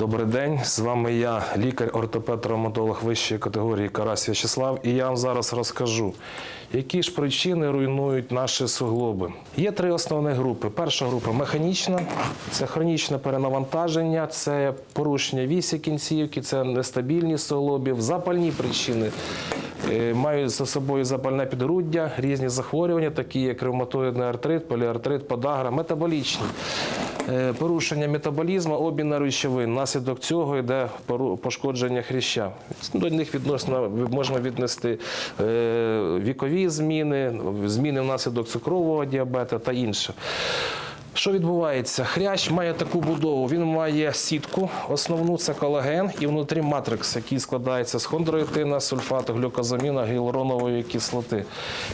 Добрий день, з вами я, лікар-ортопед-травматолог вищої категорії Карась В'ячеслав, і я вам зараз розкажу, які ж причини руйнують наші суглоби. Є три основні групи. Перша група механічна, це хронічне перенавантаження, це порушення вісі кінцівки, це нестабільність суглобів, запальні причини. Е, Мають за собою запальне підґрунтя, різні захворювання, такі як ревматоїдний артрит, поліартрит, подагра, метаболічні. Е, Порушення метаболізму, обміну речовин. Наслідок цього йде пошкодження хряща. До них відносно можна віднести е, вікові зміни, зміни внаслідок цукрового діабету та інше. Що відбувається? Хрящ має таку будову. Він має сітку, основну це колаген, і внутрі матрикс, який складається з хондроїтина, сульфату, глюкозаміна, гіалуронової кислоти.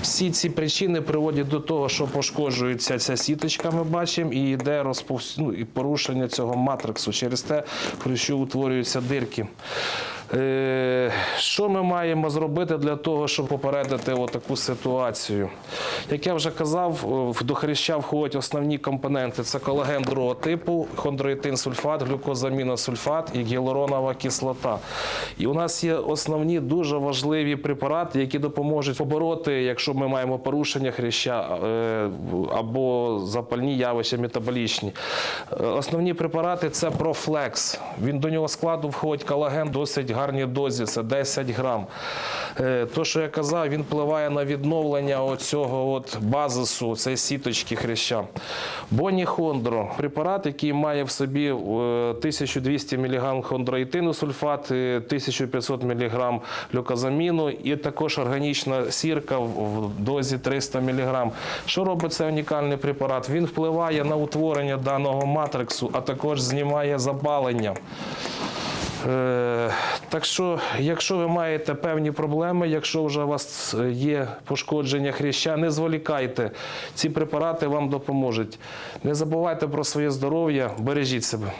Всі ці причини приводять до того, що пошкоджується ця сіточка, ми бачимо, і йде розповс... ну, і порушення цього матриксу. Через те хрящу утворюються дирки. Е, Що ми маємо зробити для того, щоб попередити таку ситуацію? Як я вже казав, до хряща входять основні компоненти: це колаген другого типу, хондроїтин сульфат, глюкозаміносульфат і гіалуронова кислота. І у нас є основні дуже важливі препарати, які допоможуть побороти, якщо ми маємо порушення хряща е, або запальні явища метаболічні. Е, Основні препарати це Профлекс. Він до нього складу входить колаген досить гарні дозі, це 10 грам. Е, То, що я казав, він впливає на відновлення оцього от базису, цієї сіточки хряща. Боніхондро препарат, який має в собі е, 1200 мг хондроїтину сульфат, е, 1500 мг глюкозаміну і також органічна сірка в дозі 300 мг. Що робить цей унікальний препарат? Він впливає на утворення даного матриксу, а також знімає запалення. Так що, якщо ви маєте певні проблеми, якщо вже у вас є пошкодження хряща, не зволікайте. Ці препарати вам допоможуть. Не забувайте про своє здоров'я, бережіть себе.